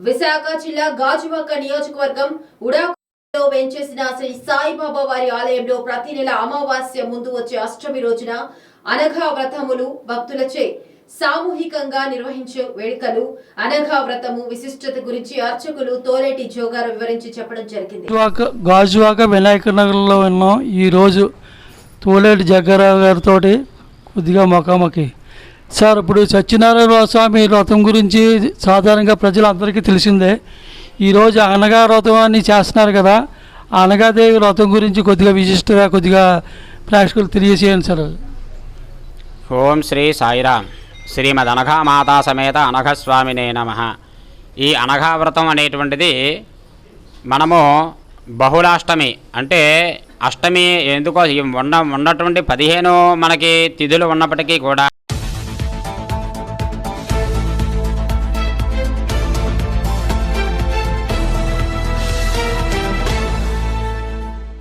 విశాఖ జిల్లా గాజువాక నియోజకవర్గం ఉడాలో వెంచేసిన శ్రీ సాయిబాబా వారి ఆలయంలో ప్రతి నెల అమావాస్య ముందు వచ్చే అష్టమి రోజున అనఘా వ్రతములు భక్తులచే సామూహికంగా నిర్వహించే వేడుకలు అనఘా వ్రతము విశిష్టత గురించి అర్చకులు తోలేటి జోగారు వివరించి చెప్పడం జరిగింది. గాజువాక వినాయక నగర్లో ఉన్నాం. ఈరోజు తోలేటి జగ్గారావు గారితో కొద్దిగా మొకామకి సార్ ఇప్పుడు సత్యనారాయణ స్వామి వ్రతం గురించి సాధారణంగా ప్రజలందరికీ తెలిసిందే. ఈరోజు అనగా వ్రతం అని చేస్తున్నారు కదా అనగాదేవి వ్రతం గురించి కొద్దిగా విశిష్టగా కొద్దిగా ప్రేక్షకులు తెలియజేయండి సార్. ఓం శ్రీ సాయిరామ్. శ్రీమద్ అనఘామాతా సమేత అనఘస్వామినే నమ. ఈ అనఘావ్రతం అనేటువంటిది మనము బహుళాష్టమి అంటే అష్టమి ఎందుకో ఉన్న ఉన్నటువంటి పదిహేను మనకి తిథులు ఉన్నప్పటికీ కూడా